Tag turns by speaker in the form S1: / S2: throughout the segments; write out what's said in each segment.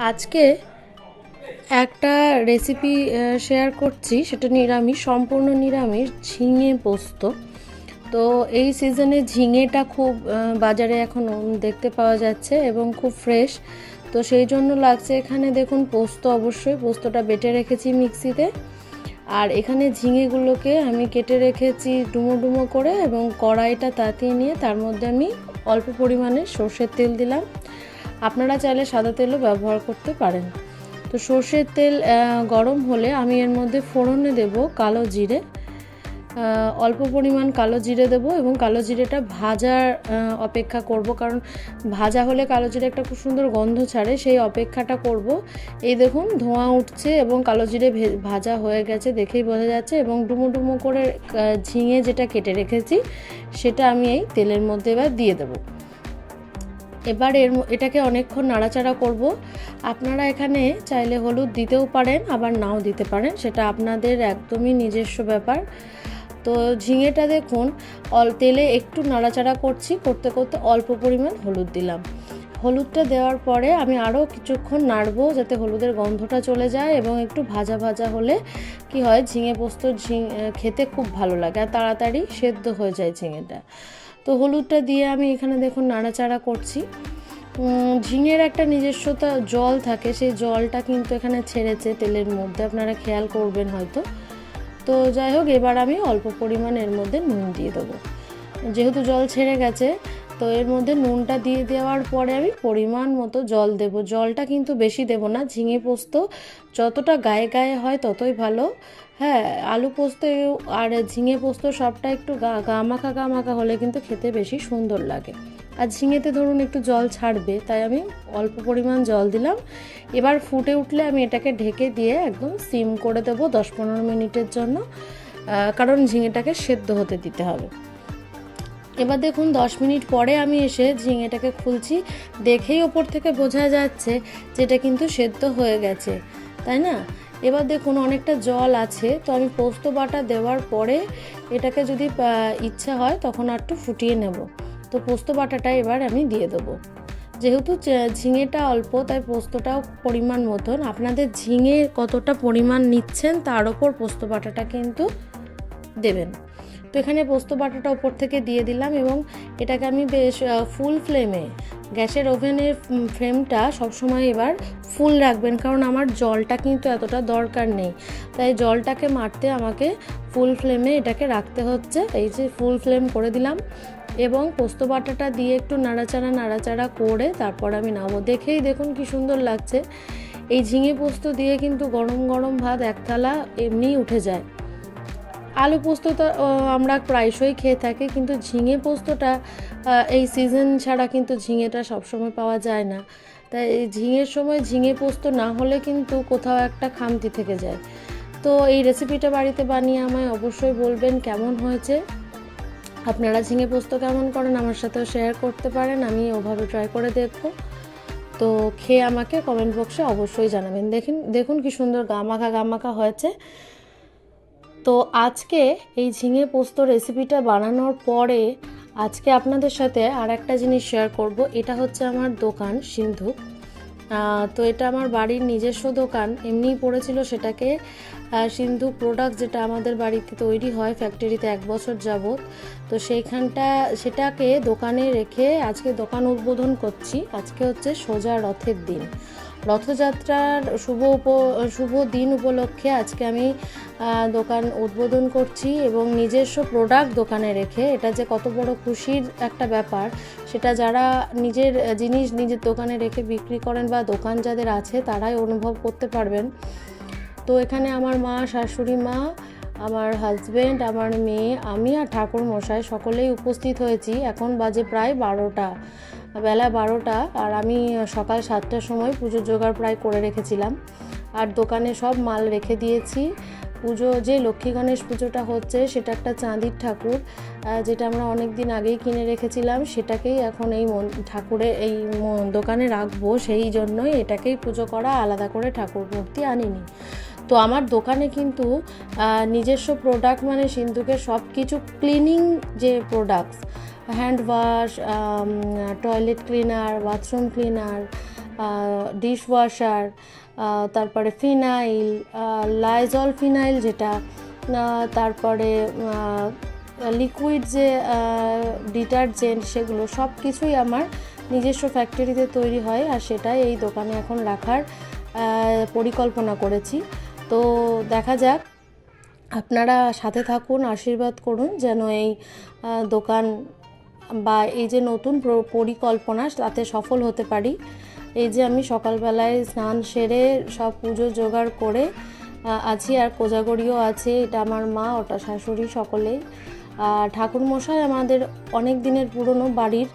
S1: আজকে একটা recipe share করছি। সেটা নিরামিষ, সম্পূর্ণ নিরামিষ, ঝিঙে পোস্ত। তো এই সিজনে ঝিঙেটা খুব বাজারে এখন দেখতে পাওয়া যাচ্ছে এবং খুব ফ্রেশ তো সেই জন্য লাগছে এখানে দেখুন পোস্ত অবশ্যই। পোস্তটা বেটে রেখেছি মিক্সিতে। আর এখানে ঝিঙেগুলোকে আমি কেটে রেখেছি ডুমো ডুমো করে এবং কড়াইটা তাতিয়ে নিয়ে তার মধ্যে আমি অল্প পরিমাণে সর্ষের তেল দিলাম। আপনারা চাইলে সাদা তেলও ব্যবহার করতে পারেন। তো সর্ষের তেল গরম হলে আমি এর মধ্যে ফোড়নে দেব কালো জিরে। অল্প পরিমাণ কালো জিরে দেবো এবং কালো জিরেটা ভাজার অপেক্ষা করব। কারণ ভাজা হলে কালো জিরে একটা খুব সুন্দর গন্ধ ছাড়ে, সেই অপেক্ষাটা করব। এই দেখুন, ধোঁয়া উঠছে এবং কালো জিরে ভাজা হয়ে গেছে দেখেই বোঝা যাচ্ছে এবং ডুমো ডুমো করে ঝিঙে যেটা কেটে রেখেছি, সেটা আমি এই তেলের মধ্যে এবার দিয়ে দেবো। এবার এর এটাকে অনেকক্ষণ নাড়াচাড়া করব। আপনারা এখানে চাইলে হলুদ দিতেও পারেন, আবার নাও দিতে পারেন, সেটা আপনাদের একদমই নিজস্ব ব্যাপার। তো ঝিঙেটা দেখুন, অল তেলে একটু নাড়াচাড়া করছি, করতে করতে অল্প পরিমাণ হলুদ দিলাম। হলুদটা দেওয়ার পরে আমি আরও কিছুক্ষণ নাড়বো যাতে হলুদের গন্ধটা চলে যায় এবং একটু ভাজা ভাজা হলে কি হয়, ঝিঙে পোস্ত ঝিঙ, খেতে খুব ভালো লাগে আর তাড়াতাড়ি সেদ্ধ হয়ে যায় ঝিঙেটা। তো হলুদটা দিয়ে আমি এখানে দেখুন নাড়াচাড়া করছি। ঝিঙের একটা নিজস্বতা জল থাকে, সেই জলটা কিন্তু এখানে ছেড়েছে তেলের মধ্যে, আপনারা খেয়াল করবেন হয়তো। তো যাই হোক, এবার আমি অল্প পরিমাণ এর মধ্যে নুন দিয়ে দেবো। যেহেতু জল ছেড়ে গেছে, তো এর মধ্যে নুনটা দিয়ে দেওয়ার পরে আমি পরিমাণ মতো জল দেব। জলটা কিন্তু বেশি দেব না, ঝিঙে পোস্ত যতটা গায়ে গায়ে হয় ততই ভালো। হ্যাঁ আলু পোস্ত আর ঝিঙে পোস্ত সবটা একটু গা গা মাখা গা মাখা হলে কিন্তু খেতে বেশি সুন্দর লাগে। আর ঝিঙেতে ধরুন একটু জল ছাড়বে, তাই আমি অল্প পরিমাণ জল দিলাম। এবার ফুটে উঠলে আমি এটাকে ঢেকে দিয়ে একদম সিম করে দেবো দশ পনেরো মিনিটের জন্য। কারণ ঝিঙেটাকে সেদ্ধ হতে দিতে হবে। এবার দেখুন দশ মিনিট পরে আমি এসে ঝিঙেটাকে খুলছি। দেখেই ওপর থেকে বোঝা যাচ্ছে যেটা কিন্তু সেদ্ধ হয়ে গেছে, তাই না? এবার দেখুন, অনেকটা জল আছে, তো আমি পোস্ত বাটা দেওয়ার পরে এটাকে যদি ইচ্ছা হয় তখন আর একটু ফুটিয়ে নেব। তো পোস্ত বাটাটা এবার আমি দিয়ে দেবো। যেহেতু ঝিঙেটা অল্প, তাই পোস্তটাও পরিমাণ মতন। আপনাদের ঝিঙে কতটা পরিমাণ নিচ্ছেন, তার ওপর পোস্ত বাটাটা কিন্তু দেবেন। তো এখানে পোস্ত বাটাটা ওপর থেকে দিয়ে দিলাম এবং এটাকে আমি বেশ ফুল ফ্লেমে গ্যাসের ওভেনের ফ্লেমটা সবসময় এবার ফুল রাখবেন কারণ আমার জলটা কিন্তু এতটা দরকার নেই। তাই জলটাকে মারতে আমাকে ফুল ফ্লেমে এটাকে রাখতে হচ্ছে। এই যে ফুল ফ্লেম করে দিলাম এবং পোস্ত বাটাটা দিয়ে একটু নাড়াচাড়া নাড়াচাড়া করে তারপর আমি নামো। দেখেই দেখুন কি সুন্দর লাগছে। এই ঝিঙে পোস্ত দিয়ে কিন্তু গরম গরম ভাত এক থালা এমনিই উঠে যায়। আলু পোস্ত তো আমরা প্রায়শই খেয়ে থাকি, কিন্তু ঝিঙে পোস্তটা এই সিজন ছাড়া কিন্তু ঝিঙেটা সবসময় পাওয়া যায় না। তাই এই ঝিঙের সময় ঝিঙে পোস্ত না হলে কিন্তু কোথাও একটা খামতি থেকে যায়। তো এই রেসিপিটা বাড়িতে বানিয়ে আমায় অবশ্যই বলবেন কেমন হয়েছে। আপনারা ঝিঙে পোস্ত কেমন করেন আমার সাথেও শেয়ার করতে পারেন, আমি ওভাবে ট্রাই করে দেখব। তো খেয়ে আমাকে কমেন্ট বক্সে অবশ্যই জানাবেন। দেখুন দেখুন কি সুন্দর গামাখা গামাখা হয়েছে। তো আজকে এই ঝিঙে পোস্ত রেসিপিটা বানানোর পরে আজকে আপনাদের সাথে আর একটা জিনিস শেয়ার করব। এটা হচ্ছে আমার দোকান, সিন্ধু। তো এটা আমার বাড়ির নিজস্ব দোকান। এমনিই পড়েছিল সেটাকে সিন্ধু প্রোডাক্ট যেটা আমাদের বাড়িতে তৈরি হয় ফ্যাক্টরিতে এক বছর যাবত তো সেইখানটা, সেটাকে দোকানে রেখে আজকে দোকান উদ্বোধন করছি। আজকে হচ্ছে সোজা রথের দিন। রথযাত্রার শুভ উপ, শুভ দিন উপলক্ষে আজকে আমি দোকান উদ্বোধন করছি এবং নিজস্ব প্রোডাক্ট দোকানে রেখে, এটা যে কত বড় খুশির একটা ব্যাপার, সেটা যারা নিজের জিনিস নিজের দোকানে রেখে বিক্রি করেন বা দোকান যাদের আছে, তারাই অনুভব করতে পারবেন। তো এখানে আমার মা, শাশুড়ি মা, আমার হাজবেন্ড আমার মেয়ে, আমি আর ঠাকুর মশাই সকলেই উপস্থিত হয়েছি। এখন বাজে প্রায় বারোটা। বেলা বারোটা আর আমি সকাল সাতটার সময় পুজোর জোগাড় প্রায় করে রেখেছিলাম। আর দোকানে সব মাল রেখে দিয়েছি। পুজো, যে লক্ষ্মী গণেশ পুজোটা হচ্ছে সেটা একটা চাঁদির ঠাকুর যেটা আমরা অনেক দিন আগেই কিনে রেখেছিলাম। সেটাকেই এখন এই মন- ঠাকুরে, এই দোকানে রাখব। সেই জন্যই এটাকেই পুজো করা, আলাদা করে ঠাকুর মূর্তি আনিনি। তো আমার দোকানে কিন্তু নিজস্ব প্রোডাক্ট মানে সিন্ধুকের সব কিছু ক্লিনিং যে products hand wash toilet cleaner, bathroom cleaner dish washer তারপরে ফিনাইল লাইজল ফিনাইল যেটা তারপরে লিকুইড যে ডিটারজেন্ট সেগুলো সব কিছুই আমার নিজস্ব ফ্যাক্টরিতে তৈরি হয় আর সেটাই এই দোকানে এখন রাখার পরিকল্পনা করেছি। তো দেখা যাক, আপনারা সাথে থাকুন, আশীর্বাদ করুন যেন এই দোকান বা এই যে নতুন পরিকল্পনা, তাতে সফল হতে পারি। এই যে আমি সকালবেলায় স্নান সেরে সব পুজো জোগাড় করে আছি আর কোজাগরিও আছে, এটা আমার মা, ওটা শাশুড়ি সকলেই আর ঠাকুরমশাই আমাদের অনেক দিনের পুরনো বাড়ির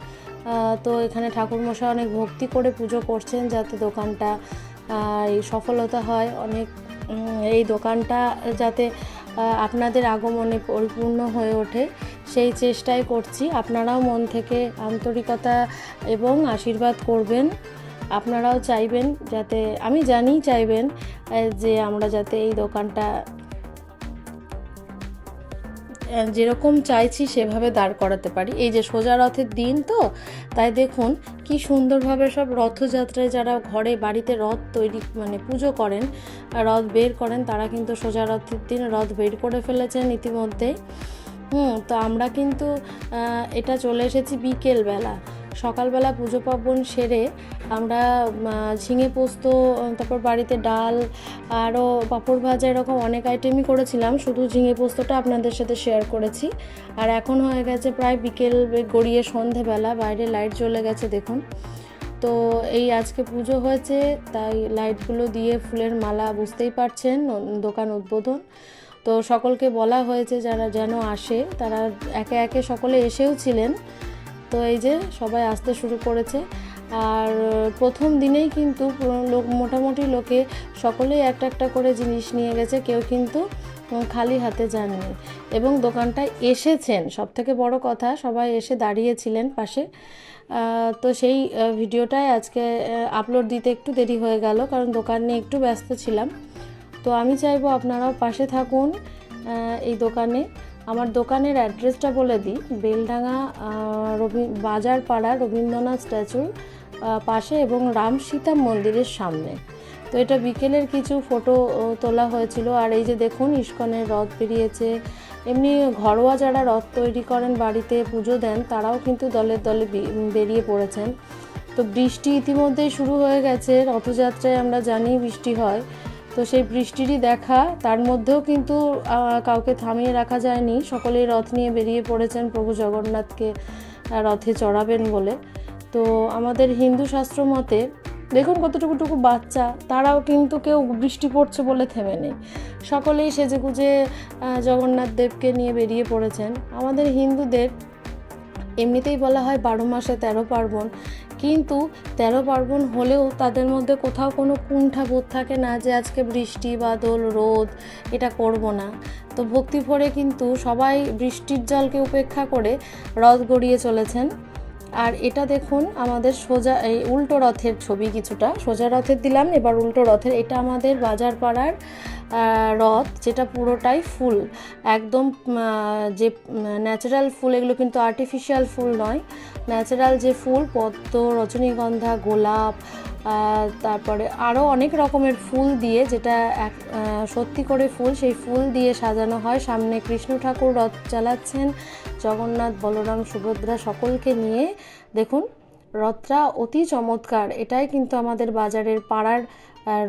S1: তো এখানে ঠাকুরমশাই অনেক ভক্তি করে পুজো করছেন যাতে দোকানটা এই সফলতা হয়। অনেক এই দোকানটা যাতে আপনাদের আগমনে পরিপূর্ণ হয়ে ওঠে। সেই চেষ্টাই করছি। আপনারাও মন থেকে আন্তরিকতা এবং আশীর্বাদ করবেন। আপনারাও চাইবেন যাতে, আমি জানি চাইবেন যে আমরা যাতে এই দোকানটা যেরকম চাইছি সেভাবে দাঁড় করাতে পারি। এই যে সোজা রথের দিন তো, তাই দেখুন কি সুন্দরভাবে সব রথযাত্রায় যারা ঘরে বাড়িতে রথ তৈরি মানে পুজো করেন, রথ বের করেন, তারা কিন্তু সোজা রথের দিন রথ বের করে ফেলেছেন ইতিমধ্যেই। হুম, তো আমরা কিন্তু এটা চলে এসেছি বিকেলবেলা। সকালবেলা পুজো পার্বণ সেরে আমরা ঝিঙে পোস্ত, তারপর বাড়িতে ডাল আরও পাঁপড় ভাজা এরকম অনেক আইটেমই করেছিলাম। শুধু ঝিঙে পোস্তটা আপনাদের সাথে শেয়ার করেছি। আর এখন হয়ে গেছে প্রায় বিকেল গড়িয়ে সন্ধেবেলা, বাইরে লাইট জ্বলে গেছে দেখুন। তো এই আজকে পুজো হয়েছে, তাই লাইটগুলো দিয়ে ফুলের মালা বুঝতেই পারছেন, দোকান উদ্বোধন। তো সকলকে বলা হয়েছে যারা যেন আসে, তারা একে একে সকলে এসেও ছিলেন। তো এই যে সবাই আসতে শুরু করেছে। আর প্রথম দিনেই কিন্তু লোক, মোটামুটি লোকে সকলেই একটা একটা করে জিনিস নিয়ে গেছে, কেউ কিন্তু খালি হাতে যাননি। এবং দোকানটায় এসেছেন সব থেকে বড় কথা, সবাই এসে দাঁড়িয়েছিলেন পাশে। তো সেই ভিডিওটাই আজকে আপলোড দিতে একটু দেরি হয়ে গেল, কারণ দোকান নিয়ে একটু ব্যস্ত ছিলাম। তো আমি চাইব আপনারাও পাশে থাকুন এই দোকানে। আমার দোকানের অ্যাড্রেসটা বলে দিই বেলডাঙ্গা আহ, রবি বাজার পাড়া রবীন্দ্রনাথ স্ট্যাচুর পাশে এবং রাম সীতা মন্দিরের সামনে। তো এটা বিকেলের কিছু ফটো তোলা হয়েছিল। আর এই যে দেখুন ইস্কনের রথ বেরিয়েছে। এমনি ঘরোয়া যারা রথ তৈরি করেন বাড়িতে পুজো দেন তারাও কিন্তু দলের দলে বেরিয়ে পড়েছেন। তো বৃষ্টি ইতিমধ্যেই শুরু হয়ে গেছে রথযাত্রায় আমরা জানি বৃষ্টি হয়। তো সেই বৃষ্টিরই দেখা। তার মধ্যেও কিন্তু কাউকে থামিয়ে রাখা যায়নি। সকলেই রথ নিয়ে বেরিয়ে পড়েছেন প্রভু জগন্নাথকে রথে চড়াবেন বলে। তো আমাদের হিন্দু শাস্ত্র মতে, দেখুন কতটুকু টুকু বাচ্চা, তারাও কিন্তু কেউ বৃষ্টি পড়ছে বলে থেমে নেই। সকলেই সেজেগুজে জগন্নাথ দেবকে নিয়ে বেরিয়ে পড়েছেন। আমাদের হিন্দুদের, এমনিতেই বলা হয় বারো মাসে তেরো পার্বণ। কিন্তু তেরো পার্বণ হলেও তাদের মধ্যে কোথাও কোনো কুণ্ঠা বোধ থাকে না যে আজকে বৃষ্টি, বাদল, রোদ, এটা করব না। তো ভক্তি ভরে কিন্তু সবাই বৃষ্টির জলকে উপেক্ষা করে রথ গড়িয়ে চলেছেন। আর এটা দেখুন, আমাদের সোজা, এই উল্টো রথের ছবি কিছুটা। সোজা রথের দিলাম, এবার উল্টো রথের, এটা আমাদের বাজার পাড়ার রথ, যেটা পুরোটাই ফুল। একদম যে ন্যাচারাল ফুল, এগুলো কিন্তু আর্টিফিশিয়াল ফুল নয়। ন্যাচারাল যে ফুল, পদ্ম, রজনীগন্ধা, গোলাপ তারপরে আরও অনেক রকমের ফুল দিয়ে যেটা এক সত্যি করে ফুল, সেই ফুল দিয়ে সাজানো হয়। সামনে কৃষ্ণ ঠাকুর রথ চালাচ্ছেন, জগন্নাথ, বলরাম, সুভদ্রা সকলকে নিয়ে। দেখুন, রথটা অতি চমৎকার। এটাই কিন্তু আমাদের বাজারের পাড়ার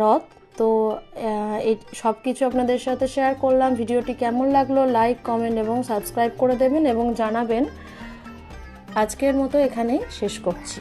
S1: রথ। তো এই সব কিছু আপনাদের সাথে শেয়ার করলাম। ভিডিওটি কেমন লাগল লাইক, কমেন্ট এবং সাবস্ক্রাইব করে দেবেন এবং জানাবেন। আজকের মতো এখানেই শেষ করছি।